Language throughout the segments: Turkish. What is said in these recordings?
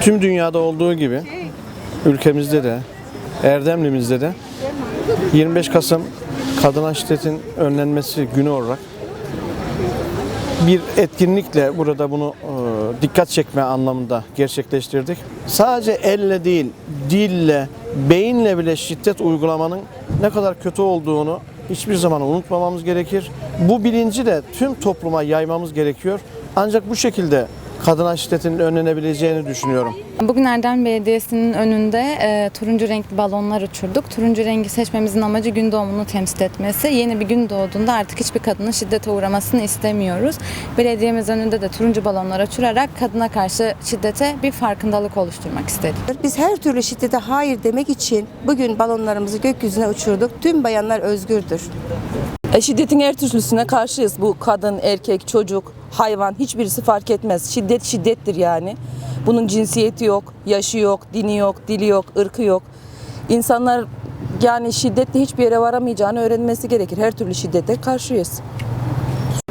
tüm dünyada olduğu gibi ülkemizde de Erdemli'mizde de 25 Kasım kadına şiddetin önlenmesi günü olarak bir etkinlikle burada bunu e, dikkat çekme anlamında gerçekleştirdik. Sadece elle değil, dille, beyinle bile şiddet uygulamanın ne kadar kötü olduğunu hiçbir zaman unutmamamız gerekir. Bu bilinci de tüm topluma yaymamız gerekiyor. Ancak bu şekilde kadına şiddetin önlenebileceğini düşünüyorum. Bugün Erdem Belediyesi'nin önünde e, turuncu renkli balonlar uçurduk. Turuncu rengi seçmemizin amacı gün doğumunu temsil etmesi. Yeni bir gün doğduğunda artık hiçbir kadının şiddete uğramasını istemiyoruz. Belediyemiz önünde de turuncu balonlar uçurarak kadına karşı şiddete bir farkındalık oluşturmak istedik. Biz her türlü şiddete hayır demek için bugün balonlarımızı gökyüzüne uçurduk. Tüm bayanlar özgürdür. E, şiddetin her türlüsüne karşıyız. Bu kadın, erkek, çocuk, hayvan hiçbirisi fark etmez. Şiddet şiddettir yani. Bunun cinsiyeti yok, yaşı yok, dini yok, dili yok, ırkı yok. İnsanlar yani şiddetle hiçbir yere varamayacağını öğrenmesi gerekir. Her türlü şiddete karşıyız.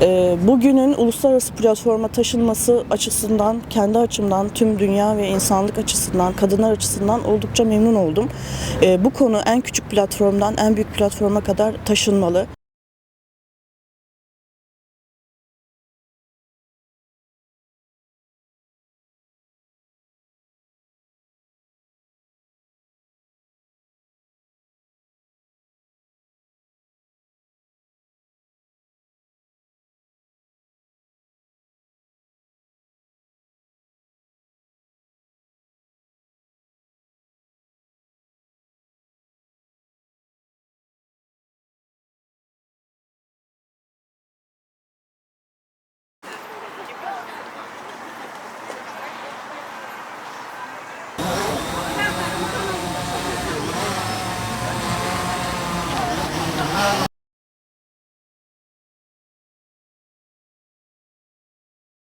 Ee, Bugünün uluslararası platforma taşınması açısından, kendi açımdan, tüm dünya ve insanlık açısından, kadınlar açısından oldukça memnun oldum. Ee, Bu konu en küçük platformdan en büyük platforma kadar taşınmalı.